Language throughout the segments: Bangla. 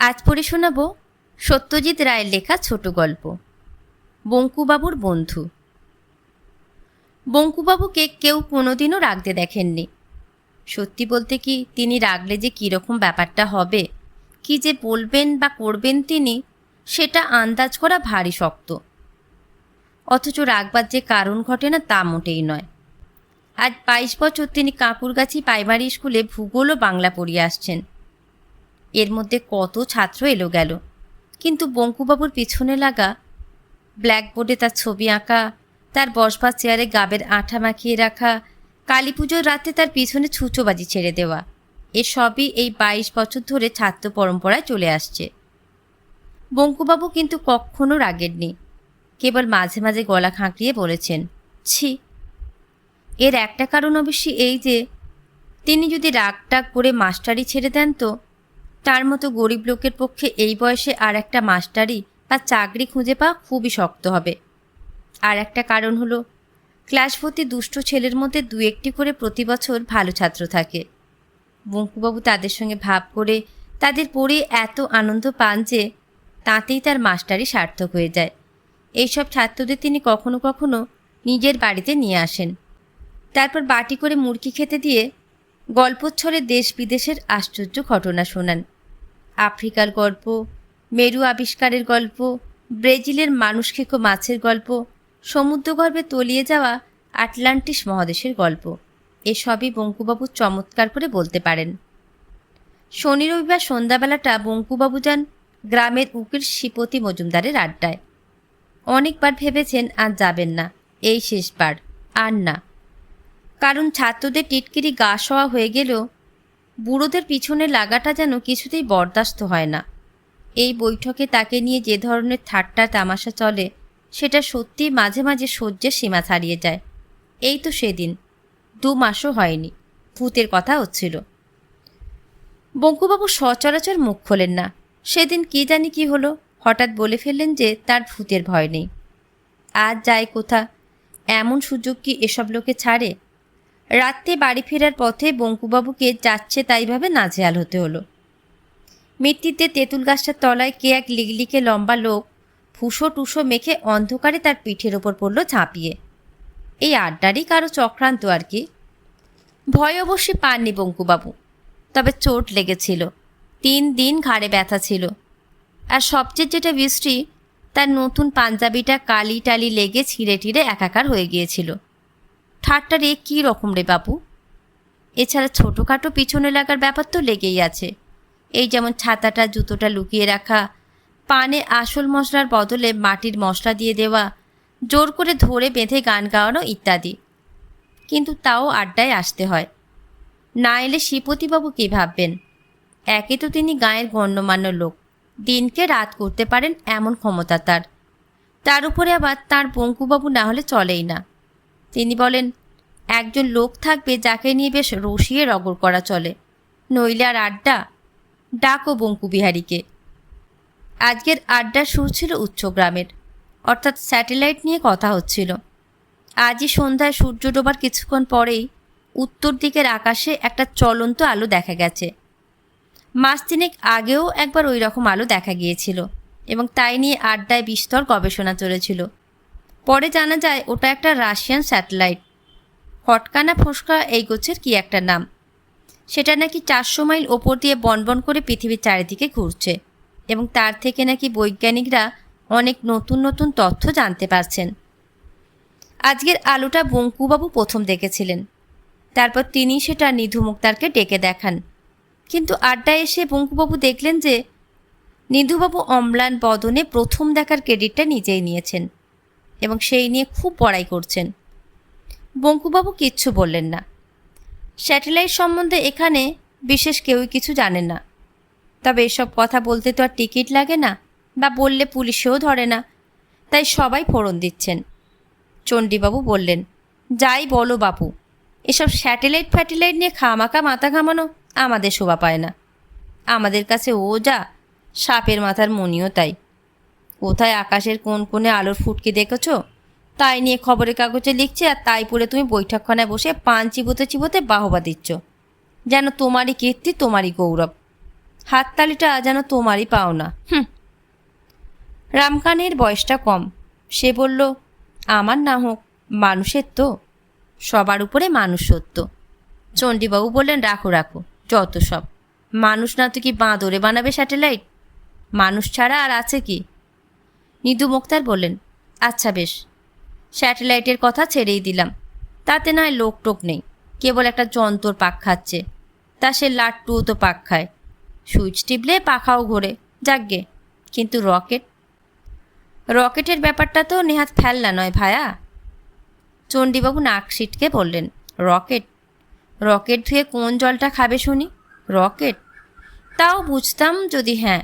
আজ পড়ে শোনাব সত্যজিৎ রায়ের লেখা ছোট গল্প। বঙ্কুবাবুর বন্ধু। বঙ্কুবাবুকে কেউ কোনোদিনও রাগতে দেখেননি। সত্যি বলতে কি তিনি রাগলে যে কীরকম ব্যাপারটা হবে, কি যে বলবেন বা করবেন তিনি, সেটা আন্দাজ করা ভারী শক্ত। অথচ রাগবার যে কারণ ঘটে না তা মোটেই নয়। আজ বাইশ বছর তিনি কাঁকুরগাছি প্রাইমারি স্কুলে ভূগোল ও বাংলা পড়িয়ে আসছেন। এর মধ্যে কত ছাত্র এলো গেল। কিন্তু বঙ্কুবাবুর পিছনে লাগা ব্ল্যাকবোর্ডে তার ছবি আঁকা, তার বসবার চেয়ারে গাবের আঠা মাখিয়ে রাখা কালী পুজোর রাতে তার পিছনে ছুঁচোবাজি ছেড়ে দেওয়া, এসবই এই বাইশ বছর ধরে ছাত্র পরম্পরায় চলে আসছে। বঙ্কুবাবু কিন্তু কখনো রাগেননি, কেবল মাঝে মাঝে গলা খাঁকড়িয়ে বলেছেন, ছি। এর একটা কারণ অবশ্যই এই যে, তিনি যদি রাগটাগ করে মাস্টারি ছেড়ে দেন তো তার মতো গরিব লোকের পক্ষে এই বয়সে আর একটা মাস্টারি বা চাকরি খুঁজে পাওয়া খুবই শক্ত হবে। আর একটা কারণ হলো, ক্লাস ভর্তি দুষ্ট ছেলের মধ্যে দু একটি করে প্রতি বছর ভালো ছাত্র থাকে। বঙ্কুবাবু তাদের সঙ্গে ভাব করে তাদের পড়ে এত আনন্দ পান যে তাতেই তার মাস্টারি সার্থক হয়ে যায়। এইসব ছাত্রদের তিনি কখনো কখনো নিজের বাড়িতে নিয়ে আসেন। তারপর বাটি করে মুরগি খেতে দিয়ে গল্পচ্ছরে দেশ বিদেশের আশ্চর্য ঘটনা শোনান। আফ্রিকার গল্প, মেরু আবিষ্কারের গল্প, ব্রেজিলের মানুষ খেকো মাছের গল্প, সমুদ্রগর্ভে তলিয়ে যাওয়া আটলান্টিস মহাদেশের গল্প, এসবই বঙ্কুবাবু চমৎকার করে বলতে পারেন। শনি রবিবার সন্ধ্যাবেলাটা বঙ্কুবাবু যান গ্রামের উকিল শ্রীপতি মজুমদারের আড্ডায়। অনেকবার ভেবেছেন আর যাবেন না, এই শেষবার, আর না। কারণ ছাত্রদের টিটকিরি গা শোয়া হয়ে গেলেও বুড়োদের পিছনে লাগাটা যেন কিছুতেই বরদাস্ত হয় না। এই বৈঠকে তাকে নিয়ে যে ধরনের ঠাট্টা তামাশা চলে, সেটা সত্যি মাঝে মাঝে সহ্যের সীমা ছাড়িয়ে যায়। এই তো সেদিন, দু মাসও হয়নি, ভূতের কথা হচ্ছিল। বঙ্কুবাবু সচরাচর মুখ খোলেন না। সেদিন কি জানি কি হলো, হঠাৎ বলে ফেললেন যে তার ভূতের ভয় নেই। আজ যায় কোথা, এমন সুযোগ কি এসব লোকে ছাড়ে? রাত্রে বাড়ি ফেরার পথে বঙ্কুবাবুকে যাচ্ছে তাইভাবে নাজেহাল হতে হলো। মৃত্যুতে তেঁতুল গাছটার তলায় কে এক লিগলিকে লম্বা লোক ফুসো টুসো মেখে অন্ধকারে তার পিঠের ওপর পড়ল ঝাঁপিয়ে। এই আড্ডারই কারও চক্রান্ত আর কি। ভয় অবশ্যই পাননি বঙ্কুবাবু, তবে চোট লেগেছিল। তিন দিন ঘাড়ে ব্যথা ছিল। আর সবচেয়ে যেটা বৃষ্টি, তার নতুন পাঞ্জাবিটা কালি টালি লেগে ছিঁড়ে টিড়ে একাকার হয়ে গিয়েছিল। ঠাট্টা রে কী রকম রে বাবু? এছাড়া ছোটোখাটো পিছনে লাগার ব্যাপার তো লেগেই আছে। এই যেমন ছাতাটা, জুতোটা লুকিয়ে রাখা, পানে আসল মশলার বদলে মাটির মশলা দিয়ে দেওয়া, জোর করে ধরে বেঁধে গান গাওয়ানো ইত্যাদি। কিন্তু তাও আড্ডায় আসতে হয়। না এলে শ্রীপতিবাবু কী ভাববেন? একে তো তিনি গায়ের গণ্যমান্য লোক। দিনকে রাত করতে পারেন এমন ক্ষমতা তার। তার উপরে আবার তার বঙ্কুবাবু না হলে চলেই না। তিনি বলেন, একজন লোক থাকবে যাকে নিয়ে বেশ রসিয়ে রগর করা চলে। নইলে আর আড্ডা, ডাকো বঙ্কুবিহারীকে আজকের আড্ডার সুর ছিল উচ্চগ্রামের অর্থাৎ স্যাটেলাইট নিয়ে কথা হচ্ছিল। আজই সন্ধ্যায় সূর্য ডোবার কিছুক্ষণ পরেই উত্তর দিকের আকাশে একটা চলন্ত আলো দেখা গেছে। মাস তিনেক আগেও একবার ওই রকম আলো দেখা গিয়েছিল এবং তাই নিয়ে আড্ডায় বিস্তর গবেষণা চলেছিল। পরে জানা যায়, ওটা একটা রাশিয়ান স্যাটেলাইট। হটকানা ফসকা এই গোছের কি একটা নাম? সেটা নাকি চারশো মাইল ওপর দিয়ে বনবন করে পৃথিবীর চারিদিকে ঘুরছে এবং তার থেকে নাকি বৈজ্ঞানিকরা অনেক নতুন নতুন তথ্য জানতে পারছেন। আজকের আলোটা বঙ্কুবাবু প্রথম দেখেছিলেন। তারপর তিনি সেটা নিধু মুক্তারকে ডেকে দেখান। কিন্তু আড্ডায় এসে বঙ্কুবাবু দেখলেন যে, নিধুবাবু অম্লান বদনে প্রথম দেখার ক্রেডিটটা নিজেই নিয়েছেন। এবং সেই নিয়ে খুব বড়াই করছেন। বঙ্কুবাবু কিচ্ছু বললেন না। স্যাটেলাইট সম্বন্ধে এখানে বিশেষ কেউই কিছু জানেন না। তবে এসব কথা বলতে তো আর টিকিট লাগে না বা বললে পুলিশেও ধরে না। তাই সবাই ফোড়ন দিচ্ছেন। চণ্ডীবাবু বললেন, যাই বলো বাপু, এসব স্যাটেলাইট ফ্যাটেলাইট নিয়ে খামাকা মাথা ঘামানো আমাদের শোভা পায় না। আমাদের কাছে ও যা সাপের মাথার মনিও তাই। কোথায় আকাশের কোন কোণে আলোর ফুটকে দেখেছ? তাই নিয়ে খবরের কাগজে লিখছে আর তাই পড়ে তুমি বৈঠকখানায় বসে পান চিবোতে চিবোতে বাহবা দিচ্ছ। যেন তোমারই কীর্তি, তোমারই গৌরব। হাততালিটা যেন তোমারই পাও না। হুম। রামকানের বয়সটা কম। সে বলল, আমার না হোক, মানুষের তো। সবার উপরে মানুষ সত্য। চণ্ডীবাবু বললেন, রাখো রাখো, যত সব। মানুষ না তো কি বাঁদরে বানাবে স্যাটেলাইট? মানুষ ছাড়া আর আছে কি? নিদু মুক্তার বললেন আচ্ছা বেশ। স্যাটেলাইটের কথা ছেড়েই দিলাম। তাতে নয় লোক টোক নেই। কেবল একটা যন্ত্র পাক খাচ্ছে। তা সে লাট্টুও তো পাক খায়। সুইচ টিপলে পাখাও ঘোরে। যাকগে, কিন্তু রকেট? রকেটের ব্যাপারটা তো নেহাত ফেললা নয় ভায়া। চণ্ডীবাবু নাক সিটকে বললেন, রকেট? রকেট ধুয়ে কোন জলটা খাবে শুনি? রকেট? তাও বুঝতাম যদি হ্যাঁ।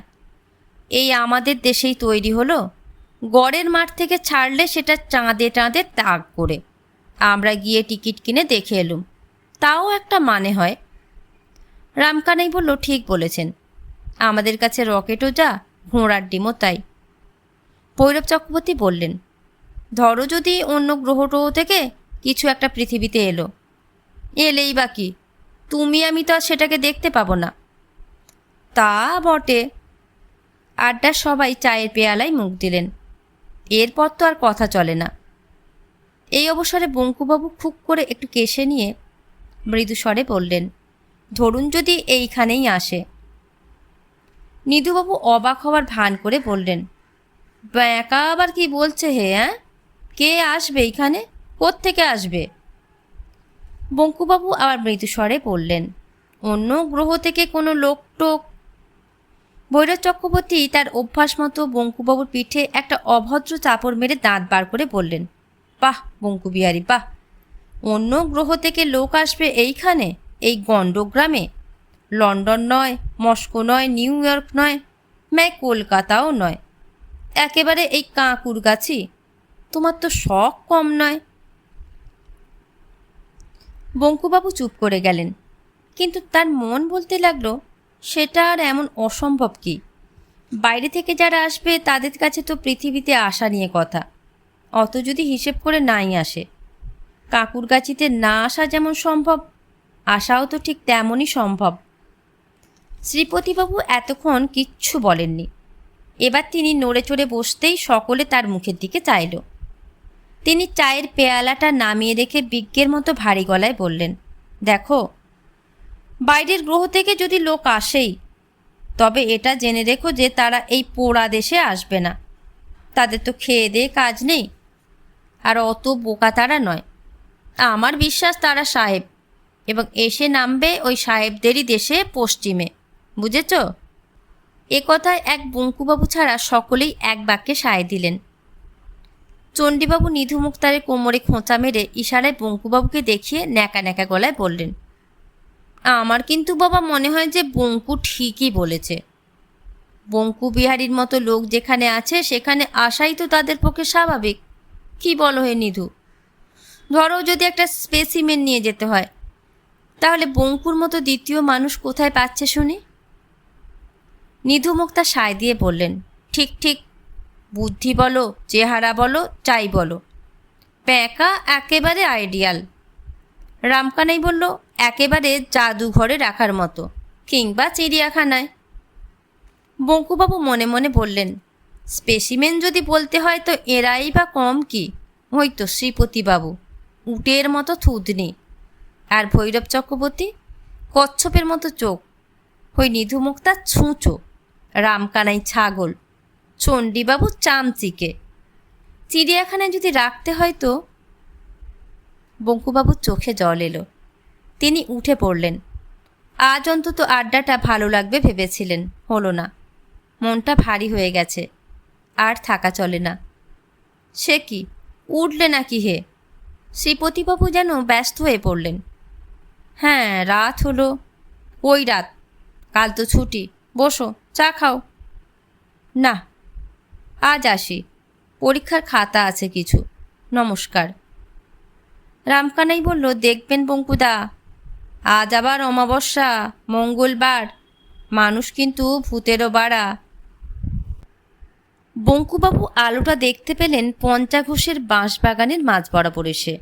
এই আমাদের দেশেই তৈরি হলো। গড়ের মাঠ থেকে ছাড়লে সেটা চাঁদে চাঁদে তাক করে। আমরা গিয়ে টিকিট কিনে দেখে এলুম। তাও একটা মানে হয়। রামকানাই বলল, ঠিক বলেছেন। আমাদের কাছে রকেটও যা, ঘোড়ার ডিমও তাই। ভৈরব চক্রবর্তী বললেন, ধরো যদি অন্য গ্রহ টহ থেকে কিছু একটা পৃথিবীতে এলো। এলেই বা কি? তুমি, আমি তো আর সেটাকে দেখতে পাবো না। তা বটে। আড্ডার সবাই চায়ের পেয়ালায় মুখ দিলেন। এরপর তো আর কথা চলে না। এই অবসরে বঙ্কুবাবু খুব করে একটু কেশে নিয়ে মৃদু স্বরে বললেন, ধরুন যদি এইখানেই আসে। নিধুবাবু অবাক হওয়ার ভান করে বললেন, ব্যাঁকা আবার কি বলছে হে হ্যাঁ কে আসবে এইখানে? থেকে আসবে? বঙ্কুবাবু আবার মৃদু স্বরে বললেন, অন্য গ্রহ থেকে কোনো লোক টোক ভৈরব চক্রবর্তী তার অভ্যাস মতো বঙ্কুবাবুর পিঠে একটা অভদ্র চাপড় মেরে দাঁত বার করে বললেন, বাহ, বঙ্কু বিহারি, বাহ। অন্য গ্রহ থেকে লোক আসবে এইখানে, এই গণ্ডগ্রামে। লন্ডন নয়, মস্কো নয়, নিউ ইয়র্ক নয় ম্যায় কলকাতাও নয়। একেবারে এই কাঁকুর গাছি। তোমার তো শখ কম নয়। বঙ্কুবাবু চুপ করে গেলেন। কিন্তু তার মন বলতে লাগল সেটা আর এমন অসম্ভব কি? বাইরে থেকে যারা আসবে, তাদের কাছে তো পৃথিবীতে আসা নিয়ে কথা। অত যদি হিসেব করে নাই আসে। কাকুর গাছিতে না আসা যেমন সম্ভব আসাও তো ঠিক তেমনই সম্ভব। শ্রীপতিবাবু এতক্ষণ কিচ্ছু বলেননি। এবার তিনি নড়ে চড়ে বসতেই সকলে তার মুখের দিকে চাইল। তিনি চায়ের পেয়ালাটা নামিয়ে রেখে বিজ্ঞের মতো ভারী গলায় বললেন, দেখো বাইরের গ্রহ থেকে যদি লোক আসেই। তবে এটা জেনে রেখো যে তারা এই পোড়া দেশে আসবে না। তাদের তো খেয়ে দিয়ে কাজ নেই। আর অত বোকা তারা নয়। আমার বিশ্বাস তারা সাহেব। এবং এসে নামবে ওই সাহেবদেরই দেশে পশ্চিমে। বুঝেছ? এ কথায় এক বঙ্কুবাবু ছাড়া সকলেই এক বাক্যে সায় দিলেন। চণ্ডীবাবু নিধু মুক্তারের কোমরে খোঁচা মেরে ইশারায় বঙ্কুবাবুকে দেখিয়ে ন্যাকা ন্যাকা গলায় বললেন আমার কিন্তু বাবা মনে হয় যে বঙ্কু ঠিকই বলেছে। বঙ্কু বিহারীর মতো লোক যেখানে আছে, সেখানে আসাই তো তাদের পক্ষে স্বাভাবিক। কি বলো হে নিধু? ধরো যদি একটা স্পেসিমেন নিয়ে যেতে হয়, তাহলে বঙ্কুর মতো দ্বিতীয় মানুষ কোথায় পাচ্ছে শুনি? নিধু মুক্তা সায় দিয়ে বললেন, ঠিক ঠিক, বুদ্ধি বলো, চেহারা বলো, চাই বলো। প্যাঁকা একেবারে আইডিয়াল রামকানাই বলল একেবারে জাদুঘরে রাখার মতো, কিংবা চিড়িয়াখানায়। বঙ্কুবাবু মনে মনে বললেন, স্পেসিমেন যদি বলতে হয় তো এরাই বা কম কি? ওই তো শ্রীপতিবাবু, উটের মতো থুতনি। আর ভৈরব চক্রবর্তী, কচ্ছপের মতো চোখ। ওই নিধুমুক্তা ছুঁচো, রামকানাই ছাগল, চণ্ডীবাবু চামচিকে। চিড়িয়াখানায় যদি রাখতে হয় তো? বঙ্কুবাবুর চোখে জল এলো। তিনি উঠে পড়লেন। আজ অন্তত আড্ডাটা ভালো লাগবে ভেবেছিলেন, হলো না। মনটা ভারী হয়ে গেছে, আর থাকা চলে না। সে কি, উঠলে নাকি হে? শ্রীপতিবাবু যেন ব্যস্ত হয়ে পড়লেন। হ্যাঁ রাত হলো। ওই রাত, কাল তো ছুটি, বসো, চা খাও। না, আজ আসি, পরীক্ষার খাতা আছে কিছু, নমস্কার। রামকানাই বলল, দেখবেন বঙ্কুদা আজ আবার অমাবস্যা, মঙ্গলবার। মানুষ কিন্তু ভূতেরও বাড়া। বঙ্কুবাবু আলোটা দেখতে পেলেন পঞ্চাঘোষের বাঁশবাগানের মাঝ বরাবর এসে।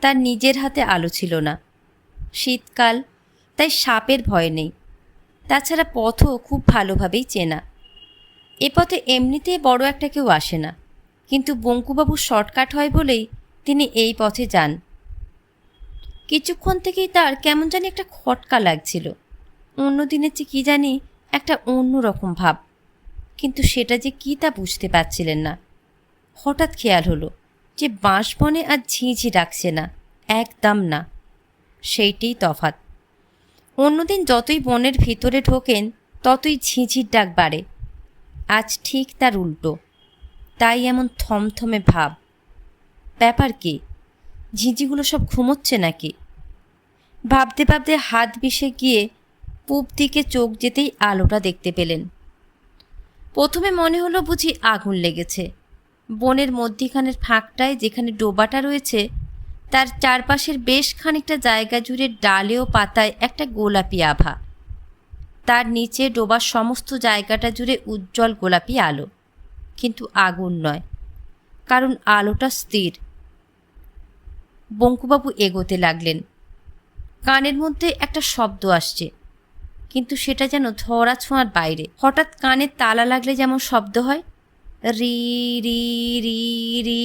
তার নিজের হাতে আলো ছিল না। শীতকাল, তাই সাপের ভয় নেই। তাছাড়া পথও খুব ভালোভাবেই চেনা। এ পথে এমনিতেই বড় একটা কেউ আসে না। কিন্তু বঙ্কুবাবু শর্টকাট হয় বলেই তিনি এই পথে যান। কিছুক্ষণ থেকেই তার কেমন জানি একটা খটকা লাগছিল। অন্য দিনের চেয়ে কী জানি একটা অন্য রকম ভাব। কিন্তু সেটা যে কী তা বুঝতে পারছিলেন না। হঠাৎ খেয়াল হলো যে বাঁশবনে আর ঝিঁঝি ডাকছে না, একদম না। সেইটাই তফাত অন্যদিন যতই বনের ভিতরে ঢোকেন, ততই ঝিঁঝির ডাক বাড়ে। আজ ঠিক তার উল্টো। তাই এমন থমথমে ভাব। ব্যাপার কি? ঝিঁঝিগুলো সব ঘুমোচ্ছে নাকি? ভাবতে ভাবতে হাত বিষে গিয়ে পূব দিকে চোখ যেতেই আলোটা দেখতে পেলেন। প্রথমে মনে হলো বুঝি আগুন লেগেছে। বনের মধ্যিখানের ফাঁকটায় যেখানে ডোবাটা রয়েছে, তার চারপাশের বেশ খানিকটা জায়গা জুড়ে ডালে ও পাতায় একটা গোলাপি আভা। তার নিচে ডোবার সমস্ত জায়গাটা জুড়ে উজ্জ্বল গোলাপি আলো। কিন্তু আগুন নয়, কারণ আলোটা স্থির। বঙ্কুবাবু এগোতে লাগলেন। কানের মধ্যে একটা শব্দ আসছে, কিন্তু সেটা যেন ধরা ছোঁয়ার বাইরে। হঠাৎ কানে তালা লাগলে যেমন শব্দ হয়, রি রি রি রি,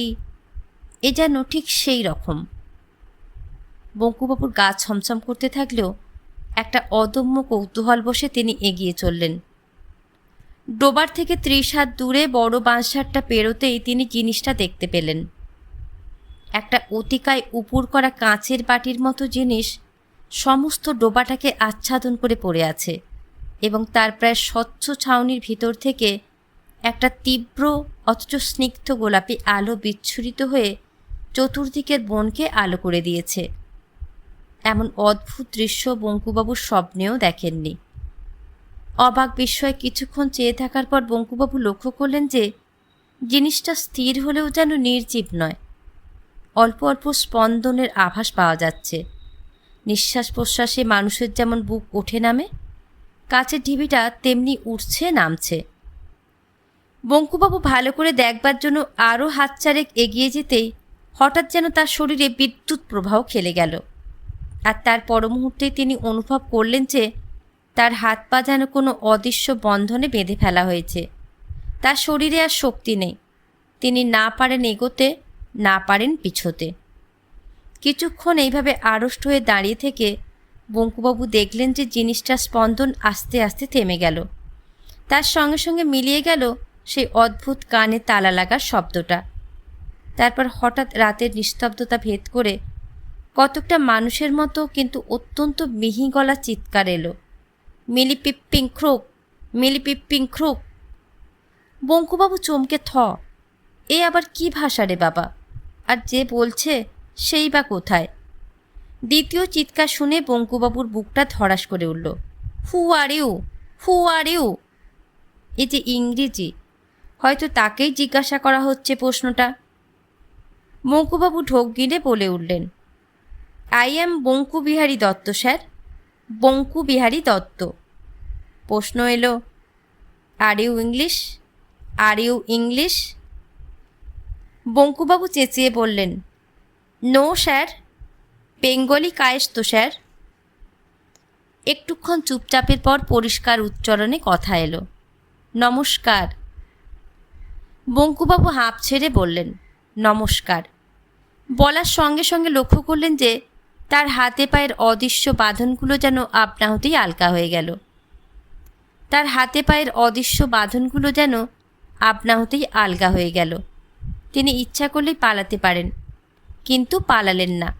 এ যেন ঠিক সেই রকম। বঙ্কুবাবুর গা ছমছম করতে থাকলেও একটা অদম্য কৌতূহল বসে তিনি এগিয়ে চললেন। ডোবার থেকে ত্রিশ হাত দূরে বড় বাঁশঝাড়টা পেরোতেই তিনি জিনিসটা দেখতে পেলেন। একটা অতিকায় উপুর করা কাঁচের বাটির মতো জিনিস সমস্ত ডোবাটাকে আচ্ছাদন করে পড়ে আছে এবং তার প্রায় স্বচ্ছ ছাউনির ভিতর থেকে একটা তীব্র অথচ স্নিগ্ধ গোলাপি আলো বিচ্ছুরিত হয়ে চতুর্দিকের বনকে আলো করে দিয়েছে। এমন অদ্ভুত দৃশ্য বঙ্কুবাবুর স্বপ্নেও দেখেননি। অবাক বিস্ময়ে কিছুক্ষণ চেয়ে থাকার পর বঙ্কুবাবু লক্ষ্য করলেন যে জিনিসটা স্থির হলেও যেন নির্জীব নয়। অল্প অল্প স্পন্দনের আভাস পাওয়া যাচ্ছে। নিঃশ্বাস প্রশ্বাসে মানুষের যেমন বুক ওঠে নামে কাছের ঢিবিটা তেমনি উঠছে নামছে। বঙ্কুবাবু ভালো করে দেখবার জন্য আরও হাত চারেক এগিয়ে যেতেই হঠাৎ যেন তার শরীরে বিদ্যুৎ প্রবাহ খেলে গেল। আর তার পর মুহূর্তেই তিনি অনুভব করলেন যে তার হাত পা যেন কোনো অদৃশ্য বন্ধনে বেঁধে ফেলা হয়েছে। তার শরীরে আর শক্তি নেই। তিনি না পারেন এগোতে না পারেন পিছোতে। কিছুক্ষণ এইভাবে আড়ষ্ট হয়ে দাঁড়িয়ে থেকে বঙ্কুবাবু দেখলেন যে জিনিসটার স্পন্দন আস্তে আস্তে থেমে গেল। তার সঙ্গে সঙ্গে মিলিয়ে গেল সেই অদ্ভুত কানে তালা লাগার শব্দটা। তারপর হঠাৎ রাতের নিস্তব্ধতা ভেদ করে কতকটা মানুষের মতো কিন্তু অত্যন্ত মিহি গলা চিৎকার এলো। মিলি পিপ্পিং ক্রুক মিলি পিপ্পিং ক্রুক। বঙ্কুবাবু চমকে থ, এ আবার কি ভাষা রে বাবা? আর যে বলছে, সেই বা কোথায়? দ্বিতীয় চিৎকার শুনে বঙ্কুবাবুর বুকটা ধরাস করে উঠল। হু are you, who are you! এ যে ইংরেজি, হয়তো তাকেই জিজ্ঞাসা করা হচ্ছে প্রশ্নটা। বঙ্কুবাবু ঢোক গিলে বলে উঠলেন, I am Banku Bihari Dutta, sir Banku Bihari Dutta. প্রশ্ন এলো, are you English, are you English? Bankubabu চেঁচিয়ে বললেন, নো স্যার, বেঙ্গলি কায়েস তো স্যার। একটুক্ষণ চুপচাপের পর পরিষ্কার উচ্চারণে কথা এলো। নমস্কার। বঙ্কুবাবু হাঁপ ছেড়ে বললেন, নমস্কার। বলার সঙ্গে সঙ্গে লক্ষ্য করলেন যে, তার হাতে পায়ের অদৃশ্য বাঁধনগুলো যেন আপনা হতেই আলকা হয়ে গেল। তার হাতে পায়ের অদৃশ্য বাঁধনগুলো যেন আপনা হতেই আলগা হয়ে গেল। তিনি ইচ্ছা করলেই পালাতে পারেন। কিন্তু পালালেন না।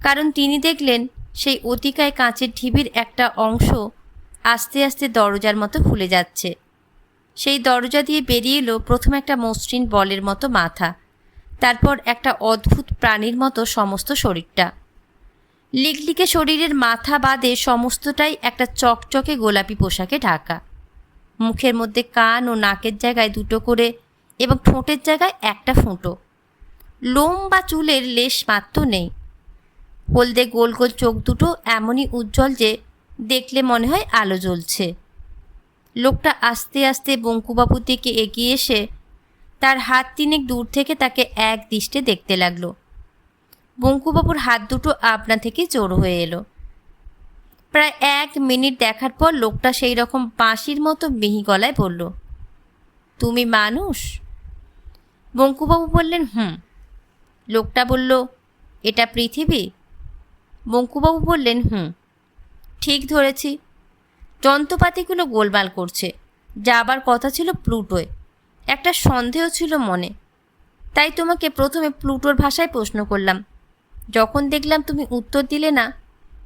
কারণ তিনি দেখলেন সেই অতিকায় কাঁচের ঢিবির একটা অংশ আস্তে আস্তে দরজার মতো খুলে যাচ্ছে। সেই দরজা দিয়ে বেরিয়ে এলো প্রথম একটা মসৃণ বলের মতো মাথা, তারপর একটা অদ্ভুত প্রাণীর মতো সমস্ত শরীরটা। লিকলিকে শরীরের মাথা বাদে সমস্তটাই একটা চকচকে গোলাপি পোশাকে ঢাকা। মুখের মধ্যে কান ও নাকের জায়গায় দুটো করে এবং ঠোঁটের জায়গায় একটা ফুঁটো। লোম বা চুলের লেশ মাত্র নেই। হলদে গোল গোল চোখ দুটো এমনই উজ্জ্বল যে দেখলে মনে হয় আলো জ্বলছে। লোকটা আস্তে আস্তে বঙ্কুবাবুর দিকে এগিয়ে এসে তার হাত তিনেক দূর থেকে তাকে এক দৃষ্টে দেখতে লাগল। বঙ্কুবাবুর হাত দুটো আপনা থেকে জোর হয়ে এলো। প্রায় এক মিনিট দেখার পর লোকটা সেই রকম বাঁশির মতো মিহি গলায় বলল, তুমি মানুষ? বঙ্কুবাবু বললেন, হুম। লোকটা বলল, এটা পৃথিবী? বঙ্কুবাবু বললেন, হুম। ঠিক ধরেছি। যন্ত্রপাতিগুলো গোলমাল করছে যাবার কথা ছিল প্লুটোয়। একটা সন্দেহ ছিল মনে। তাই তোমাকে প্রথমে প্লুটোর ভাষায় প্রশ্ন করলাম। যখন দেখলাম তুমি উত্তর দিলে না,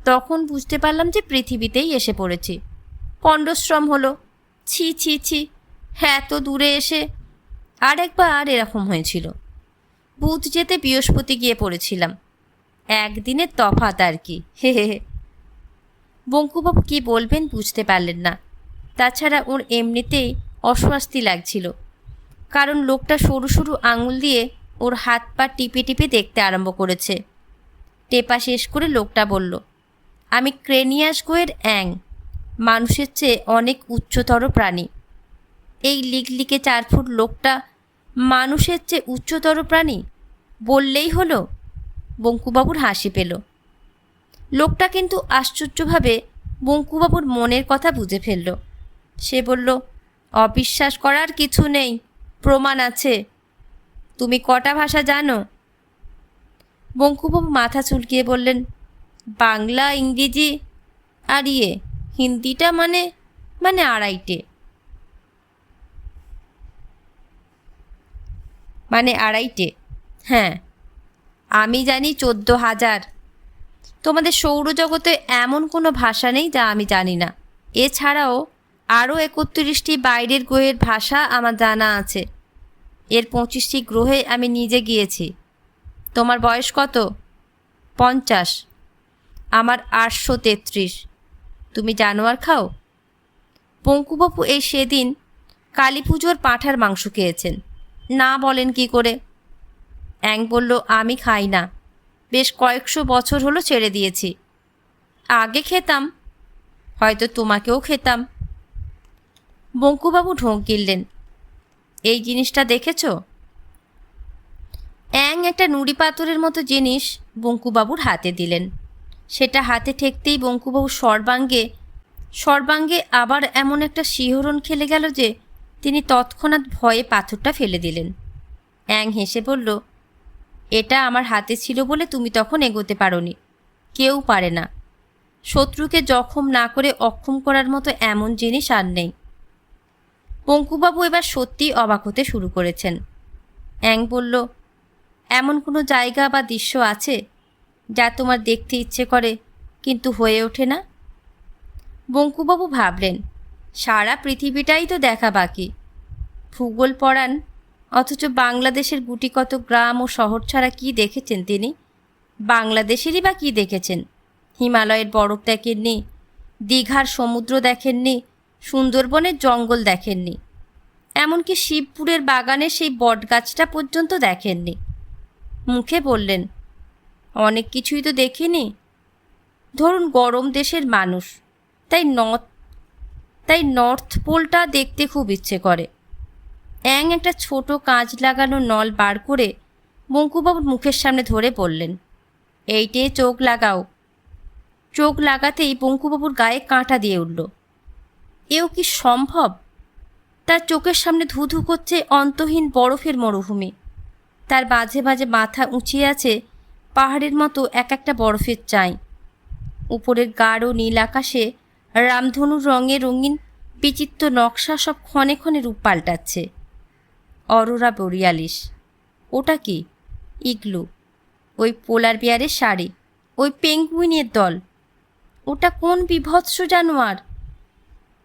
তখন বুঝতে পারলাম যে পৃথিবীতেই এসে পড়েছি। পণ্ডশ্রম হলো, ছি ছি ছি হ্যাঁ এত দূরে এসে আরেকবার এরকম হয়েছিল। বুধ যেতে বৃহস্পতি গিয়ে পড়েছিলাম। একদিনের তফাত আর কি। হে হে হে। বঙ্কুবাবু কি বলবেন বুঝতে পারলেন না। তাছাড়া ওর এমনিতেই অস্বস্তি লাগছিল। কারণ লোকটা সরু সরু আঙুল দিয়ে ওর হাত পা টিপে টিপে দেখতে আরম্ভ করেছে। টেপা শেষ করে লোকটা বলল, আমি ক্রেনিয়াস গোয়ের অ্যাং, মানুষের চেয়ে অনেক উচ্চতর প্রাণী। এই লিকলিকে চার ফুট লোকটা মানুষের চেয়ে উচ্চতর প্রাণী বললেই হলো, বঙ্কুবাবুর হাসি পেল। লোকটা কিন্তু আশ্চর্যভাবে বঙ্কুবাবুর মনের কথা বুঝে ফেলল। সে বলল, অবিশ্বাস করার কিছু নেই, প্রমাণ আছে। তুমি কটা ভাষা জানো? বঙ্কুবাবু মাথা চুলকিয়ে বললেন, বাংলা, ইংরেজি আর ইয়ে হিন্দিটা মানে মানে আড়াইটে। মানে আড়াইটে। হ্যাঁ আমি জানি চোদ্দ হাজার। তোমাদের সৌরজগতে এমন কোনো ভাষা নেই যা আমি জানি না। এছাড়াও আরও একত্রিশটি বাইরের গ্রহের ভাষা আমার জানা আছে। এর পঁচিশটি গ্রহে আমি নিজে গিয়েছি। তোমার বয়স কত? পঞ্চাশ। আমার আটশো তেত্রিশ। তুমি জানোয়ার খাও? পঙ্কুবাবু এই সেদিন কালী পুজোর পাঁঠার মাংস খেয়েছেন। না বলেন কি করে? অ্যাং বলল, আমি খাই না। বেশ কয়েকশো বছর হলো ছেড়ে দিয়েছি। আগে খেতাম, হয়তো তোমাকেও খেতাম। বঙ্কুবাবু ঢোক গিললেন। এই জিনিসটা দেখেছ? অ্যাং একটা নুড়ি পাথরের মতো জিনিস বঙ্কুবাবুর হাতে দিলেন। সেটা হাতে ঠেকতেই বঙ্কুবাবু সর্বাঙ্গে সর্বাঙ্গে আবার এমন একটা শিহরণ খেলে গেল যে তিনি তৎক্ষণাৎ ভয়ে পাথরটা ফেলে দিলেন। অ্যাং হেসে বলল, এটা আমার হাতে ছিল বলে তুমি তখন এগোতে পারোনি। কেউ পারে না। শত্রুকে জখম না করে অক্ষম করার মতো এমন জিনিস আর নেই। পঙ্কুবাবু এবার সত্যিই অবাক হতে শুরু করেছেন। অ্যাং বলল, এমন কোনো জায়গা বা দৃশ্য আছে যা তোমার দেখতে ইচ্ছে করে কিন্তু হয়ে ওঠে না? বঙ্কুবাবু ভাবলেন সারা পৃথিবীটাই তো দেখা বাকি। ভূগোল পড়ান, অথচ বাংলাদেশের গুটি কত গ্রাম ও শহর ছাড়া কি দেখেছেন তিনি? বাংলাদেশেরই বা কী দেখেছেন? হিমালয়ের বরফ দেখেননি, দীঘার সমুদ্র দেখেননি, সুন্দরবনের জঙ্গল দেখেননি, এমনকি শিবপুরের বাগানে সেই বটগাছটা পর্যন্ত দেখেননি। মুখে বললেন, অনেক কিছুই তো দেখিনি। ধরুন গরম দেশের মানুষ, তাই নর্থ তাই নর্থ পোলটা দেখতে খুব ইচ্ছে করে। অ্যাং একটা ছোট কাঁচ লাগানো নল বার করে বঙ্কুবাবুর মুখের সামনে ধরে বললেন, এইটে চোখ লাগাও। চোখ লাগাতেই বঙ্কুবাবুর গায়ে কাঁটা দিয়ে উঠল। এও কি সম্ভব? তার চোখের সামনে ধুধু করছে অন্তহীন বরফের মরুভূমি। তার বাজে বাজে মাথা উঁচিয়ে আছে পাহাড়ের মতো এক একটা বরফের চাই। উপরের গাঢ় নীল আকাশে রামধনুর রঙে রঙিন, বিচিত্র নকশা সব ক্ষণে ক্ষণে রূপ পাল্টাচ্ছে। অরোরা বরিয়ালিস ওটা কি? ইগলু। ওই পোলার বিয়ারের শাড়ি। ওই পেঙ্গুইনের দল। ওটা কোন বিভৎস জানোয়ার?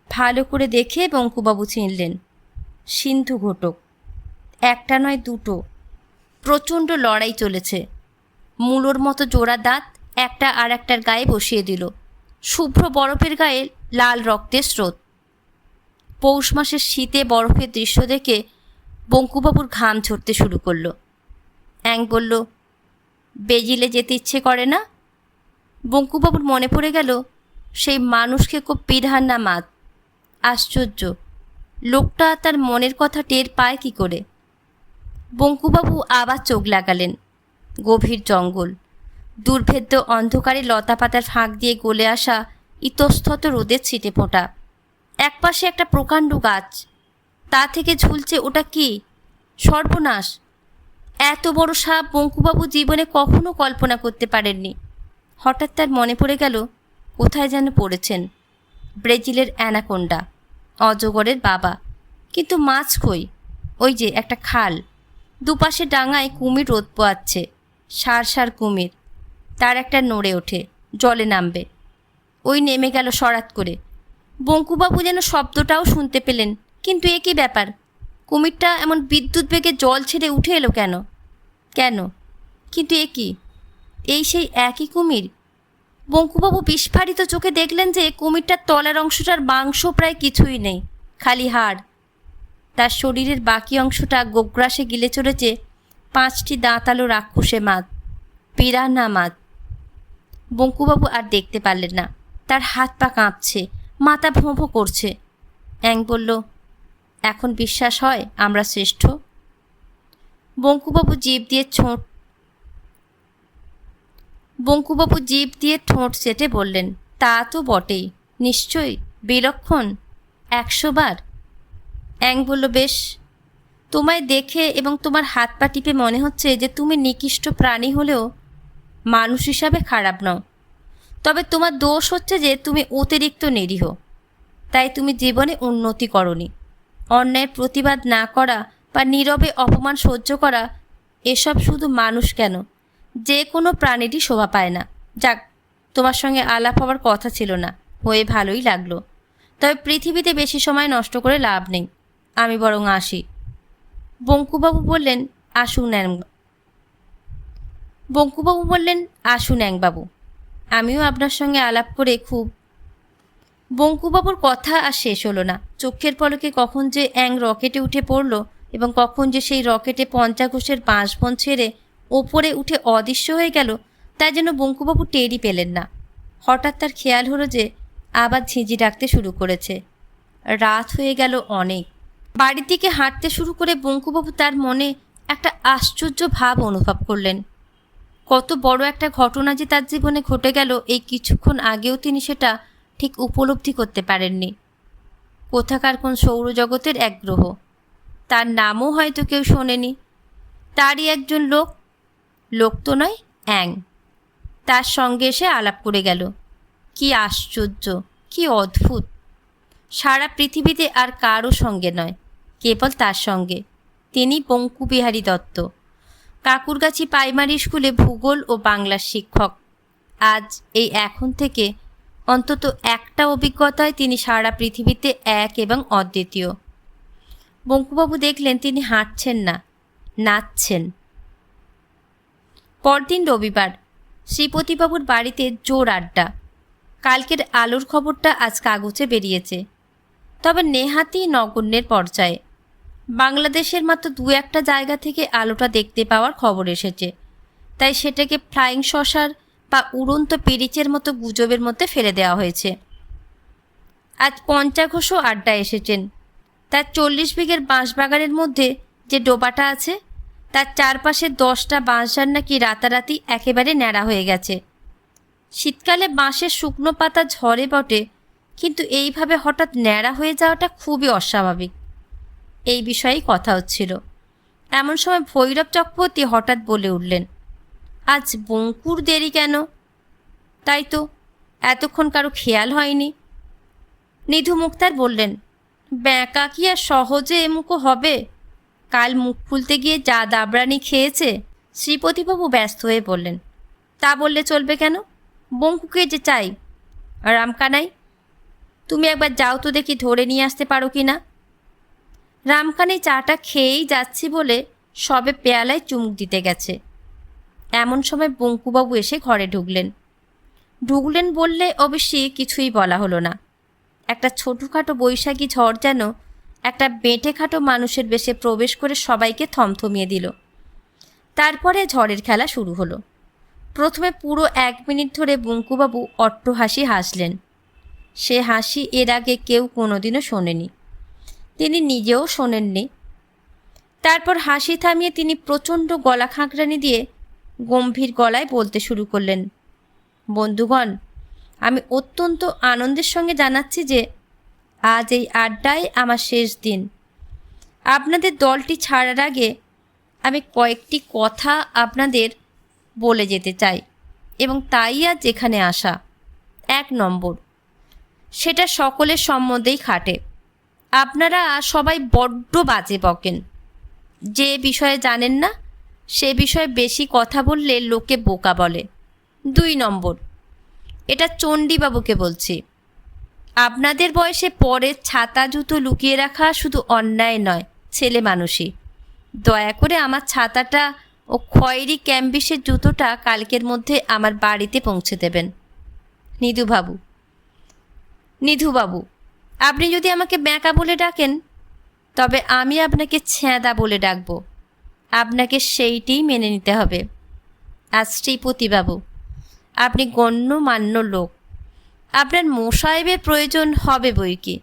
ভালো করে দেখে বঙ্কুবাবু চিনলেন। সিন্ধু ঘটক। একটা নয় দুটো। প্রচণ্ড লড়াই চলেছে। মূলোর মতো জোড়া দাঁত একটা আর একটার গায়ে বসিয়ে দিল। শুভ্র বরফের গায়ে লাল রক্তের স্রোত। পৌষ মাসের শীতে বরফের দৃশ্য দেখে বঙ্কুবাবুর ঘাম ঝরতে শুরু করল। অ্যাং বলল, বেজিলে যেতে ইচ্ছে করে না? বঙ্কুবাবুর মনে পড়ে গেল, সেই মানুষকে খুব পিধার না মাত। আশ্চর্য, লোকটা তার মনের কথা টের পায় কি করে? বঙ্কুবাবু আবার চোখ লাগালেন। গভীর জঙ্গল। দুর্ভেদ্য অন্ধকারে লতাপাতার ফাঁক দিয়ে গলে আসা ইতস্তত রোদের ছিটে ফোঁটা। একপাশে একটা প্রকাণ্ড গাছ। তা থেকে ঝুলছে ওটা কি? সর্বনাশ। এত বড় সাপ বঙ্কুবাবু জীবনে কখনো কল্পনা করতে পারেননি। হঠাৎ তার মনে পড়ে গেল, কোথায় যেন পড়েছেন ব্রেজিলের অ্যানাকোন্ডা, অজগরের বাবা। কিন্তু মাছ কই? ওই যে একটা খাল। দুপাশে ডাঙায় কুমির রোদ পোয়াচ্ছে, সার সার কুমির। তার একটা নড়ে ওঠে, জলে নামবে। ওই নেমে গেল সরাত করে। বঙ্কুবাবু যেন শব্দটাও শুনতে পেলেন, কিন্তু এ ব্যাপার? কুমিরটা এমন বিদ্যুৎ বেগে জল ছেড়ে উঠে এলো কেন? কেন? কিন্তু এ কি? এই সেই একই কুমির? বঙ্কুবাবু বিস্ফারিত চোখে দেখলেন যে কুমিরটার তলার অংশটার মাংস প্রায় কিছুই নেই, খালি হাড়। তার শরীরের বাকি অংশটা গোগ্রাসে গিলে চলেছে পাঁচটি দাঁতালো রাক্ষসে মাছ পিরানা মাছ। বঙ্কুবাবু আর দেখতে পারলেন না। তার হাত পা কাঁপছে, মাথা ভোঁ ভোঁ করছে। অ্যাং বলল, এখন বিশ্বাস হয় আমরা শ্রেষ্ঠ? বঙ্কুবাবু জীব দিয়ে ছোঁট, বঙ্কুবাবু জীব দিয়ে ঠোঁট সেটে বললেন, তা তো বটেই, নিশ্চয়ই, বিলক্ষণ, একশো বার। অ্যাং বলল, বেশ, তোমায় দেখে এবং তোমার হাত পা টিপে মনে হচ্ছে যে তুমি নিকৃষ্ট প্রাণী হলেও মানুষ হিসাবে খারাপ নও। তবে তোমার দোষ হচ্ছে যে তুমি অতিরিক্ত নিরীহ। তাই তুমি জীবনে উন্নতি করনি। অন্যায়ের প্রতিবাদ না করা বা নীরবে অপমান সহ্য করা, এসব শুধু মানুষ কেন? যে কোনো প্রাণীরই শোভা পায় না। যাক, তোমার সঙ্গে আলাপ হওয়ার কথা ছিল না, হয়ে ভালোই লাগল। তবে পৃথিবীতে বেশি সময় নষ্ট করে লাভ নেই। আমি বরং আসি। বঙ্কুবাবু বললেন, আসুন বঙ্কুবাবু বললেন, আসুন অ্যাংবাবু আমিও আপনার সঙ্গে আলাপ করে খুব বঙ্কুবাবুর কথা আর শেষ হলো না। চোখের পলকে কখন যে অ্যাং রকেটে উঠে পড়ল এবং কখন যে সেই রকেটে পঞ্চাঘোষের বাঁশবন ছেড়ে ওপরে উঠে অদৃশ্য হয়ে গেল, তা যেন বঙ্কুবাবু টেরই পেলেন না। হঠাৎ তার খেয়াল হলো যে আবার ঝিঁঝি ডাকতে শুরু করেছে। রাত হয়ে গেল অনেক। বাড়ির দিকে হাঁটতে শুরু করে বঙ্কুবাবু তার মনে একটা আশ্চর্য ভাব অনুভব করলেন। কত বড় একটা ঘটনা যে তার জীবনে ঘটে গেল, এই কিছুক্ষণ আগেও তিনি সেটা ঠিক উপলব্ধি করতে পারেননি। কোথাকার কোন সৌরজগতের এক গ্রহ? তার নামও হয়তো কেউ শোনেনি। তারই একজন লোক? লোক তো নয়, অ্যাং। তার সঙ্গে এসে আলাপ করে গেল। কি আশ্চর্য, কি অদ্ভুত। সারা পৃথিবীতে আর কারও সঙ্গে নয়, কেবল তার সঙ্গে। তিনি পঙ্কুবিহারী দত্ত। কাকুরগাছি প্রাইমারি স্কুলে ভূগোল ও বাংলার শিক্ষক। আজ এই এখন থেকে অন্তত একটা অভিজ্ঞতায় তিনি সারা পৃথিবীতে এক এবং অদ্বিতীয়। বঙ্কুবাবু দেখলেন তিনি হাঁটছেন না, নাচছেন। পরদিন রবিবার শ্রীপতিবাবুর বাড়িতে জোর আড্ডা। কালকের আলোর খবরটা আজ কাগজে বেরিয়েছে। তবে নেহাতি নগণ্যের পর্যায়ে। বাংলাদেশের মাত্র দু একটা জায়গা থেকে আলোটা দেখতে পাওয়ার খবর এসেছে। তাই সেটাকে ফ্লাইং শশার বা উড়ন্ত পিরিচের মতো গুজবের মধ্যে ফেলে দেওয়া হয়েছে। আজ পঞ্চাঘোষও আড্ডা এসেছেন। তার চল্লিশ বিঘের বাঁশবাগানের মধ্যে যে ডোবাটা আছে, তার চারপাশে দশটা বাঁশঝাড় নাকি রাতারাতি একেবারে ন্যাড়া হয়ে গেছে। শীতকালে বাঁশের শুকনো পাতা ঝরে বটে, কিন্তু এইভাবে হঠাৎ ন্যাড়া হয়ে যাওয়াটা খুবই অস্বাভাবিক। এই বিষয়েই কথা হচ্ছিল। এমন সময় ভৈরব চক্রবর্তী হঠাৎ বলে উঠলেন, আজ বঙ্কুর দেরি কেন? তাই তো এতক্ষণ কারও খেয়াল হয়নি। নিধু মুক্তার বললেন, ব্যাঁকা কি আর সহজে এমুকো হবে? কাল মুখ খুলতে গিয়ে যা দাবরানি খেয়েছে, শ্রীপতিবাবু ব্যস্ত হয়ে বললেন, তা বললে চলবে কেন? বঙ্কুকে যে চাই। রামকানাই, তুমি একবার যাও তো দেখি ধরে নিয়ে আসতে পারো কি না? রামকানি চাটা খেয়েই যাচ্ছি বলে সবে পেয়ালায় চুমুক দিতে গেছে। এমন সময় বঙ্কুবাবু এসে ঘরে ঢুকলেন। ঢুকলেন বললে অবশ্যই কিছুই বলা হলো না। একটা ছোটোখাটো বৈশাখী ঝড় যেন একটা বেঁটে খাটো মানুষের বেশে প্রবেশ করে সবাইকে থমথমিয়ে দিল। তারপরে ঝড়ের খেলা শুরু হলো। প্রথমে পুরো এক মিনিট ধরে বঙ্কুবাবু অট্ট হাসি হাসলেন। সে হাসি এর আগে কেউ কোনোদিনও শোনেনি। তিনি নিজেও শোনেননি। তারপর হাসি থামিয়ে তিনি প্রচণ্ড গলা খাঁকরানি দিয়ে গম্ভীর গলায় বলতে শুরু করলেন, বন্ধুগণ, আমি অত্যন্ত আনন্দের সঙ্গে জানাচ্ছি যে আজ এই আড্ডায় আমার শেষ দিন। আপনাদের দলটি ছাড়ার আগে আমি কয়েকটি কথা আপনাদের বলে যেতে চাই এবং তাই আজ যেখানে আসা। এক নম্বর, সেটা সকলের সম্বন্ধেই খাটে। আপনারা সবাই বড্ড বাজে বকেন। যে বিষয়ে জানেন না, সে বিষয়ে বেশি কথা বললে লোকে বোকা বলে। দুই নম্বর, এটা চণ্ডীবাবুকে বলছি। আপনাদের বয়সে পরে ছাতা জুতো লুকিয়ে রাখা শুধু অন্যায় নয়, ছেলে মানুষই। দয়া করে আমার ছাতাটা ও খয়েরি ক্যাম্বিসের জুতোটা কালকের মধ্যে আমার বাড়িতে পৌঁছে দেবেন। নিধুবাবু নিধুবাবু আপনি যদি আমাকে ব্যাঁকা বলে ডাকেন, তবে আমি আপনাকে ছ্যাঁদা বলে ডাকবো। আপনাকে সেইটিই মেনে নিতে হবে। আর শ্রীপতিবাবু, আপনি গণ্যমান্য লোক। আপনার মোসাহেবের প্রয়োজন হবে বই কি?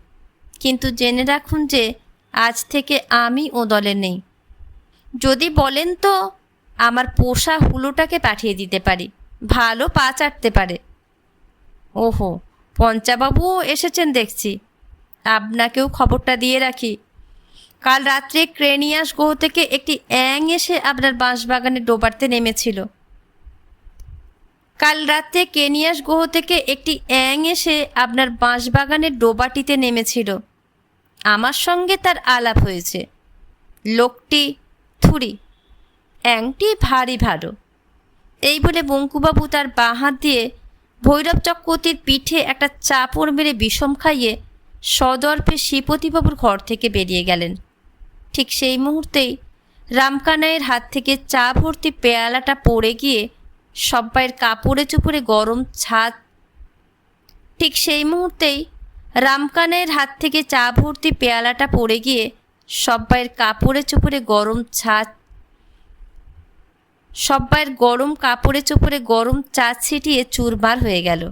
কিন্তু জেনে রাখুন যে আজ থেকে আমি ও দলে নেই। যদি বলেন তো, আমার পোষা হুলোটাকে পাঠিয়ে দিতে পারি। ভালো পা চাটতে পারে। ওহো, পঞ্চাবাবুও এসেছেন দেখছি। আপনাকেও খবরটা দিয়ে রাখি। কাল রাত্রে ক্রেনিয়াস গ্রহ থেকে একটি অ্যাং এসে আপনার বাঁশবাগানে ডোবারতে নেমেছিল। কাল রাত্রে কেনিয়াস গ্রহ থেকে একটি অ্যাং এসে আপনার বাঁশবাগানের ডোবাটিতে নেমেছিল। আমার সঙ্গে তার আলাপ হয়েছে। লোকটি থুরি। অ্যাংটি ভারী ভালো। এই বলে বঙ্কুবাবু তার বাঁ হাত দিয়ে ভৈরব চক্রবর্তীর পিঠে একটা চাপড় মেরে বিষম খাইয়ে সদর্পে শ্রীপতিবাবুর ঘর থেকে বেরিয়ে গেলেন। ঠিক সেই মুহূর্তেই রামকানাইয়ের হাত থেকে চা ভর্তি পেয়ালাটা পড়ে গিয়ে সব্বাইয়ের কাপড়ে চুপড়ে গরম ছাদ। ঠিক সেই মুহূর্তেই রামকানাইয়ের হাত থেকে চা ভর্তি পেয়ালাটা পড়ে গিয়ে সব্বাইয়ের কাপড়ে চুপড়ে গরম ছাদ। সব্বাইয়ের গরম কাপড়ে চোপড়ে গরম চা ছিটিয়ে চুরমার হয়ে গেল।